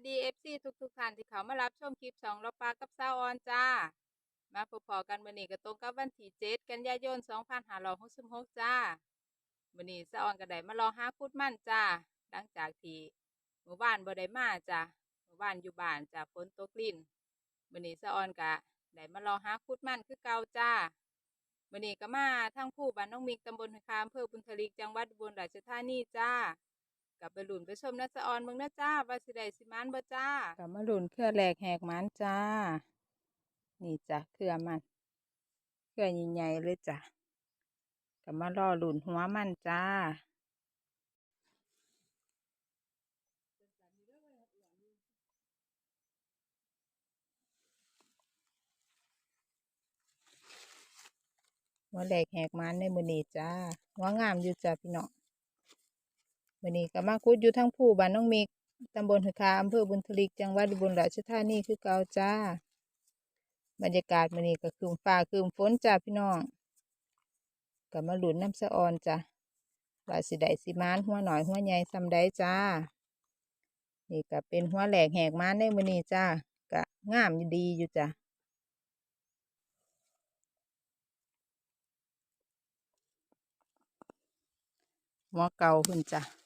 สวัสดี FC ทุกทุกท่านที่เขามารับชมคลิปสองเราปลากับซาออนจ้า มาพบๆกันวันนี้ก็ตรงกับวันที่7กันยายน2566จ้าวันนี้ซาออนก็ได้มารอหาคุดมั่นจ้า หลังจากที่หมู่บ้านบ่ได้มาจ้าหมู่บ้านอยู่บ้านจ้าฝนตกลิ่นวันนี้ซาออนก็ได้มารอหาคุดมั่นคือเก่าจ้าวันนี้ก็มาทั้งผู้บ้านน้องมิกตำบลหอยคามอำเภอบุญทลิกจังหวัดอุบลราชธานีจ้า กับไปหลุนไปชมนะจะออนเบิ่งนะจ้าว่าสิได้สิมานบ่จ้ากับมาหลุนเครือแหลกแหกมันจ้า นี่จ้ะเครือมันเครือใหญ่ๆเลยจ้ะกับมารอหลุนหัวมันจ้าหัวแหลกแหกมันในมือนี้จ้าหัวงามอยู่จ้ะพี่น้อง วันนี้ก็มาคุดอยู่ทั้งผู้บ้านน้องมิกตำบลหอคาอำเภอบุญทลิกจังหวัดอุบลราชธานีคือเกาจ้า บรรยากาศวันนี้ก็คืมฟ้าคืมฝนจ้าพี่น้องก็มาหลุนน้ำสะออนจ้ะว่าสิไดสิมานหัวหน่อยหัวใหญ่ซำได้จ้า นี่ก็เป็นหัวแหลกแหกมานในมื้อนี้จ้าก็งามอยู่ดีอยู่จ้ะหัวเก่าขึ้นจ้ะ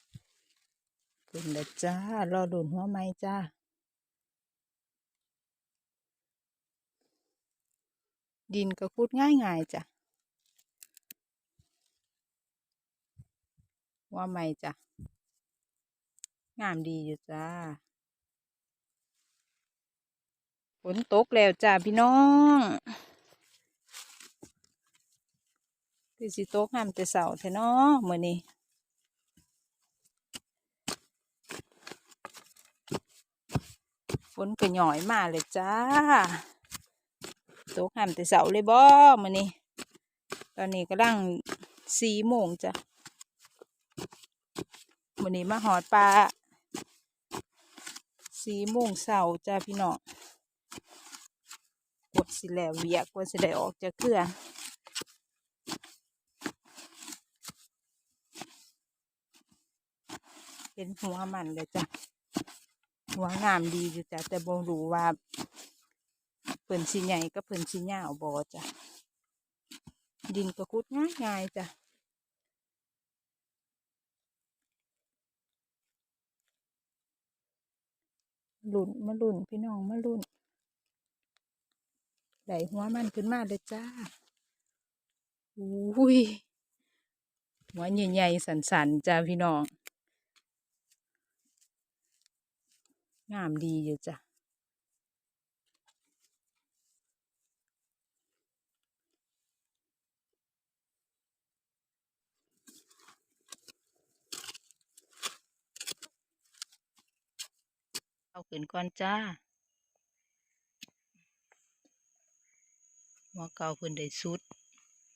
ขึ้นแล้วจ้า รอดุนหัวไม้จ้า ดินก็คุดง่ายง่ายๆจ้ะหัวไม้จ้ะ งามดีอยู่จ้า ฝนตกแล้วจ้าพี่น้องคือสิตกหามแต่เสาร์แท้เนาะมื้อนี้ ฝนก็หย่อยมาเลยจ้าตกห้ามแต่เสาเลยบ่มื้อนี้ตอนนี้กำลังสี่โมงจ้ะมื้อนี้มาหอดปลาสี่โมงเสาจ้าพี่น้องกดสิแล้วเวียกกว่าสิได้ออกจากเครือเห็นหัวมันเลยจ้ะ หัวงามดีอยู่จ้ะแต่บ่รู้ว่าเพิ่นสิใหญ่ก็เพิ่นสิยาวบ่จ้ะดินก็คุดง่ายง่ายจ้ะลุ่นมาลุ่นพี่น้องมาลุ่นได้หัวมันขึ้นมาเลยจ้าอุ้ยหัวใหญ่ๆสันๆจ้าพี่น้อง งามดีอยู่จ้ะเอาขึ้นก่อนจ้าหัวเก่าเพิ่นได้สุด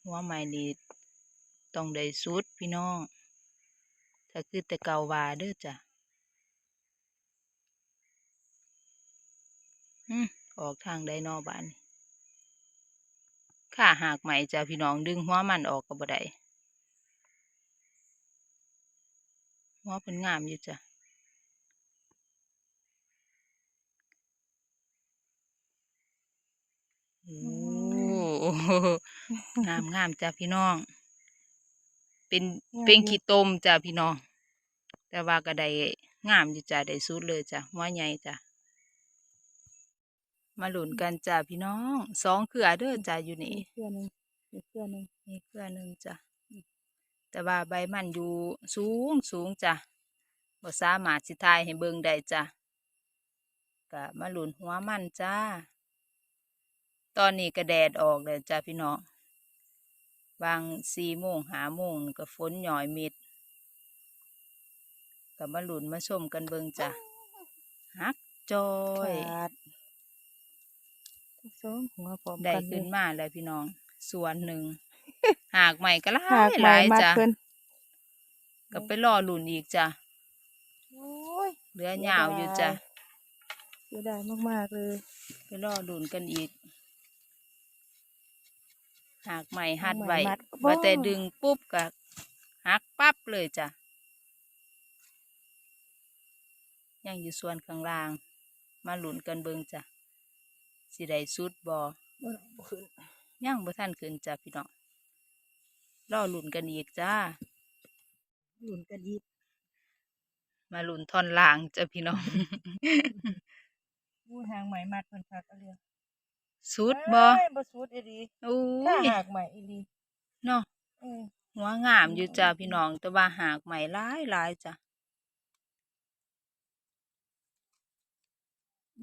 หัวใหม่นี่ต้องได้สุดพี่น้อง ถ้าคือแต่เก่าวาเด้อจ้ะ อืมออกทางใดนอบ้านนี่ข้าหากใหม่จ้ะพี่น้องดึงหัวมันออกก็บ่ได้หัวเพิ่นงามอยู่จ้ะโอ้งามงามจ้ะพี่น้อง เป็นเป็นขี้ตมจ้ะพี่น้อง แต่ว่าก็ได้งามอยู่จ้ะได้สุดเลยจ้ะหัวใหญ่จ้ะ มาหลุนกันจ้ะพี่น้องสองเครือเด้อจ้ะอยู่นี่เครือหนึ่งอีกเครือหนึ่งนี่เครือหนึ่งจ้ะแต่ว่าใบมันอยู่สูงสูงจ้ะบ่สามารถสิทายให้เบิ่งได้จ้ะก็มาหลุนหัวมันจ้า ตอนนี้ก็แดดออกเลยจ้าพี่น้องบางสี่โมงหาโมงนี่ก็ฝนหย่อยเม็ดก็มาหลุนมาชมกันเบิงจ้ะฮักจอยขาดทั้ง สองหัวพร้อมได้กันเลขึ้นยมาแล้วพี่น้อง ส่วนหนึ่ง หากใหม่ก็หลาหากยใหหม่ลายมากจ้ะเพิ่นก็ไปรอหลุนอีกจ้ะโอ้ยเหลือยาวอยู่จ้ะเสียดายมากๆเลยไปรอหลุนกันอีก หากใหม่หัดหากใหม่ไว้มัดว่าแต่บ่ดึงปุ๊บก็หักปั๊บเลยจ้ะยังอยู่ส่วนข้างล่าง มาหลุนกันเบิงจ้ะ สิได้สุดบ่บ่บ่ขึ้นยังบ่ทันขึ้นจ้ะพี่น้องรอหลุนกันอีกจ้าหลุนกันอีกมาหลุนท่อนล่างจ้ะพี่น้องอู้หางใหม่มัดเพิ่นคักเอาเลยสุดบ่เอ้ยบ่สุดอีหลีอุ้ถ้ายหากใหม่อีหลีเนาะเออหัวงามอยู่จ้ะพี่น้องแต่ว่าหากใหม่หลายหลายจ้ะ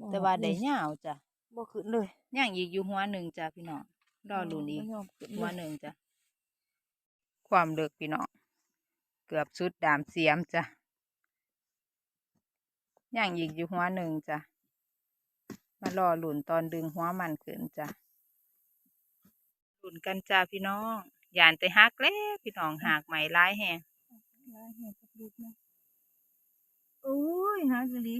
บ่แต่ว่าได้ยาวจ้ะ บ่ขึ้นเลยย่างอีกอยู่หัวหนึ่งจ้ะพี่น้องรอลุ้นอีกบ่ยอมขึ้นหัวเลยหนึ่งจ้ะความเลิกพี่น้องเกือบสุดดามเสียมจ้ะย่างอีกอยู่หัวหนึ่งจ้ะมารอลุ้นตอนดึงหัวมันขึ้นจ้ะลุ้นกันจ้าพี่น้องยานแต่หักแล้วพี่น้องหักใหม่ร้ายแฮงลายแห่กับลูกนะโอ้ยหากอีหลี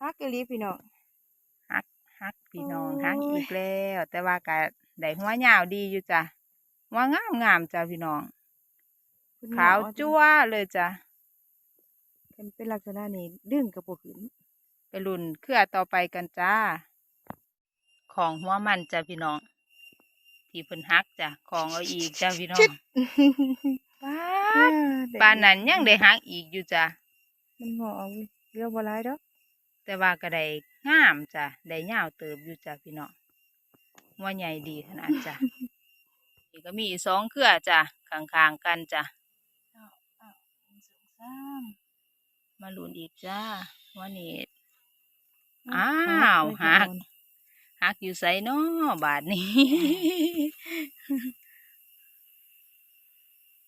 หากอีหลีพี่น้อง หักหักพี่น้องโอ้ยหักอีกแล้ว แต่ว่าก็ได้หัวยาวดีอยู่จ้ะหัวงามงามๆจ้ะพี่น้องเพิ่นขาวเหมะจั่วเลยจ้ะกันเป็นลักษณะนี้ดึงกับบ่ขึ้นไปรุ่นเครือต่อไปกันจ้า ของหัวมันจ้ะพี่น้อง ที่เพิ่นฮักจ้ะของเอาอีกจ้ะพี่น้องป้าดได้ปานนั้นยังได้ฮักอีกอยู่จ้ะมันงอเอาเว้ยเรือบ่หลายดอกแต่ว่าก็ได้ งามจ้ะได้ยาวเติบอยู่จ้ะพี่น้องหัวใหญ่ดีขนาดจ้ะนี่ก็มีอีกสองเครือจ้ะข้างๆกันจ้ะอ้าวอ้าวหนึ่งสองสามมาลุ้นอีกจ้าว่านี่อ้าอ้าวเลยหักพี่น้องฮักอยู่ไสเนาะบาทนี้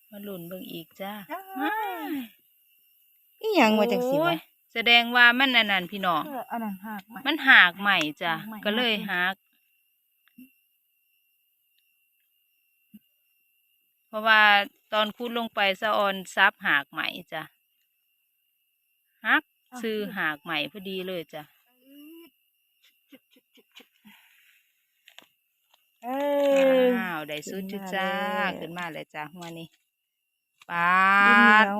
มาลุ้นเบิ่งอีกจ้าอ้าวอีหยังว่าจังสิโอ้วะย แสดงว่ามันอันนั้นพี่น้อง เอออันนั้นหักไหม มันหากใหม่จ้ะ หากใหม่ ก็เลยมากเลยหักเพราะว่าตอนคูดลงไปสะออนซับหากใหม่จ้ะฮักซื้อหากใหม่พอดีเลยจ้ะ เออ อ้าว ได้สุดขึ้จุนมาจ้าแล้วขึ้นมาเลยจ้ะหัวนี้ปาดินเหนีดยว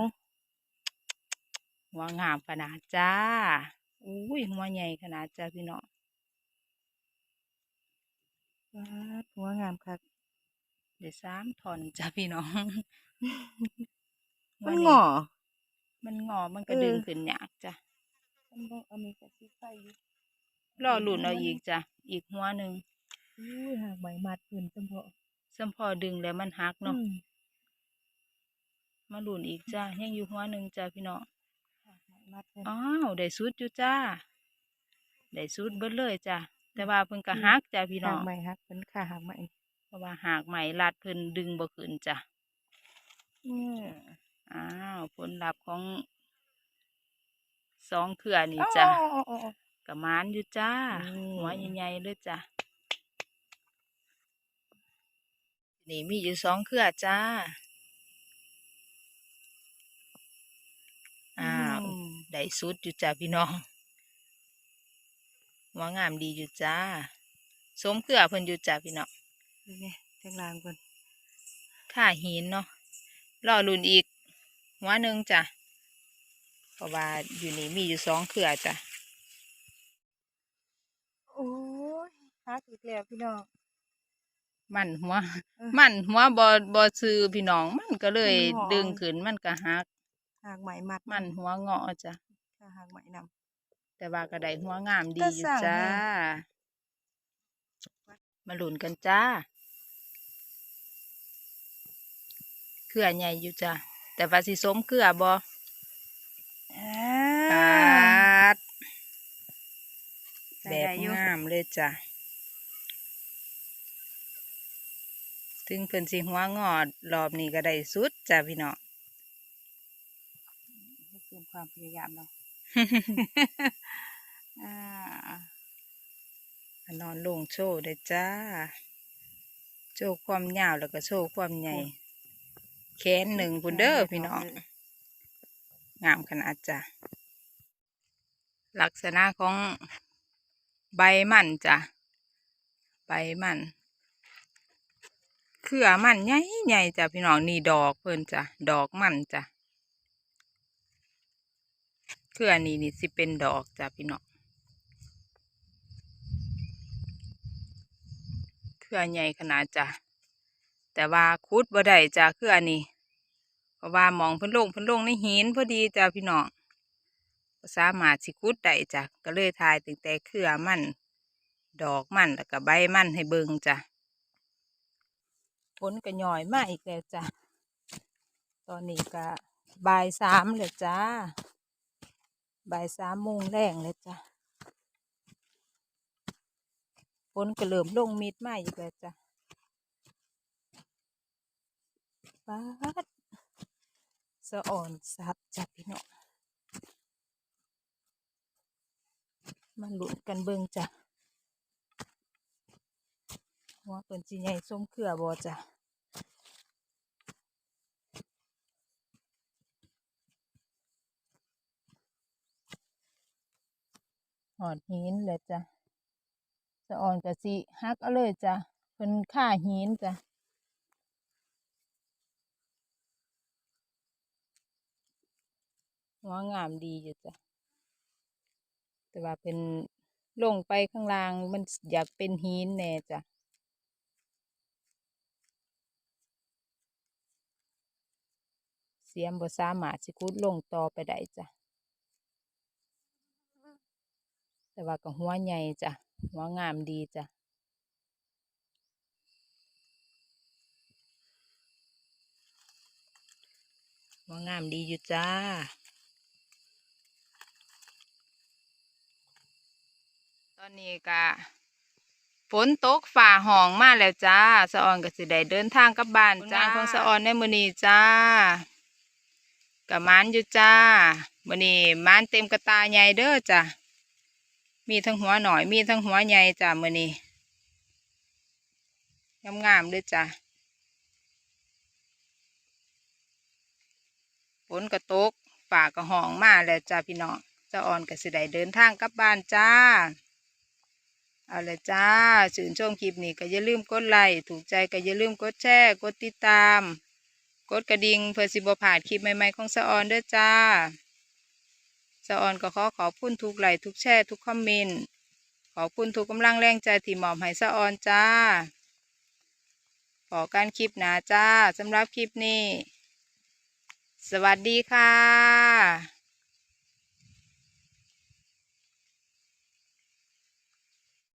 หัวงามขนาดจ้า อุ้ยหัวใหญ่ขนาดจ้าพี่น้องว้าดหัวงามคักได้สามท่อนจ้าพี่น้อง มันหัวงอ มันงอ มันก็เออดึงขึ้นยากจ้ะมันบ่เอามีแต่สิไฟอยู่รอลุ่นเอาอีกจ้ะ อีกหัวหนึ่งอุ้ยหากไหมมัดขึ้นจำเพาะสัมพอดึงแล้วมันหักเนาะอืมมาลุ่นอีกจ้ายังอยู่หัวหนึ่งจ้าพี่น้อง อ้าวได้สุดอยู่จ้าได้สุดเบิดเลยจ้ะแต่ว่าเพิ่นก็หักจ้าพี่น้หาอกงไหมฮักเป็นค่าหากไหมเพราะว่าหากไหมลัดเพิ่นดึงบ่ขึ้นจ้ะอืมอ้าวผลลัพธ์ของสองเครือนี่จ้ะอ๋ออ๋ออ๋อกะมานอยู่จ้าอืมหัวใหญ่ๆเลยจ้ะนี่มีอยู่สองเครือจ้าอ้าว ม ได้สุดอยู่จ้าพี่น้องหัวงามดีอยู่จ้าสมเครือเพิ่นอยู่จ้าพี่น้องนี่ไงแทงลางก่อนค่าหินเนาะรอรุ่นอีกหัวหนึ่งจ้ะเพราะว่าอยู่นี่มีอยู่สองเครือจ้ะโอ้ยฮักอีกแล้วพี่น้องมันหัวเออมันหัวบอบอซื้อพี่น้องมันก็เลยมันงอดึงขึ้นมันก็หัก หางไหมมัดมันหัวเงาะจ้ะค่ะหากไหมนำ แต่ว่าก็ได้หัวงามดีอยู่จ้า มาหลุนกันจ้าเกลือใหญ่อยู่จ้ะแต่ว่าสีสมเกลือบอปดแบบงามเลยจ้ะถึงเพิ่นสีหัวงอดรอบนี้ก็ได้สุดจ้ะพี่เนาะ ความพยายามเราอ่านอนลงโชว์เด้อจ้า โชว์ความยาวแล้วก็โชว์ความใหญ่ แขนหนึ่งพุ่นเด้อพี่น้อง งามขนาดจ้ะ ลักษณะของใบมันจ้ะ ใบมันเครือมันใหญ่ใหญ่จ้ะพี่น้องนี่ดอกเพิ่นจ้ะ ดอกมันจ้ะเคืออันนี้นี่สิเป็นดอกจ้ะพี่น้องคืออใหญ่ขนาดจ้ะแต่ว่าคุดบ่ได้จ้ะคืออันนี้ เพราะว่ามองเพิ่นลงเพิ่นลงในหินพอดีจ้ะพี่น้องก็สามารถสิคุดได้จ้ะก็เลยทายตั้งแต่เครือมันดอกมันแล้วก็ใบมันให้เบิ่งจ้ะผลก็หย่อยมาอีกแล้วจ้ะตอนนี้ก็บ่ายสามเลยจ้า บ่ายสามโมงแรงเลยจ้ะฝนก็เริ่มลงมิดมาอีกแล้วจ้ะป๊าดสะอ่อนซับจ้ะพี่น้องมาลุ้นกันเบิ่งจ้ะว่าเป็นสิใหญ่ส้มเครือบ่จ้ะ หอดหินเลยจ้ะสะอ่อนกะสิฮักเอาเลยจ้ะเพิ่นค่าหินจ้ะหัวงามดีอยู่จ้ะแต่ว่าเป็นลงไปข้างล่างมันอยากเป็นหินแน่จ้ะเสียมบ่สามารถสิคุดลงต่อไปได้จ้ะ แต่ว่าก็หัวใหญ่จ้ะหัวงามดีจ้ะหัวงามดีอยู่จ้าตอนนี้ก็ฝนตกฝ่าห้องมาแล้วจ้าสะออนก็สิได้เดินทางกลับบ้านจ้าของสะออนในมื้อนี้จ้ากับมานอยู่จ้ามื้อนี้มานเต็มกระตาใหญ่เด้อจ้า มีทั้งหัวหน่อย มีทั้งหัวใหญ่จ้ะมือนี้งามๆเลยจ้ะฝนก็ตกฝ่าก็ห้องมาแล้วจ้ะพี่น้องจ้าอ่อนก็สิได้เดินทางกลับบ้านจ้า เอาลยจ้าชื่นชมคลิปนี้ก็อย่าลืมกดไลค์ถูกใจก็อย่าลืมกดแชร์ กดติดตาม กดกระดิ่งเพื่อสิบผ่านคลิปใหม่ๆของสะออนเด้อจ้า สะออนก็ขอขอบคุณทุกไหลทุกแช่ทุกคอมเมนต์ขอบคุณทุกกำลังแรงใจที่หมอมให้สะออนจ้าขอการคลิปหนาจ้าสำหรับคลิปนี้ สวัสดีค่ะ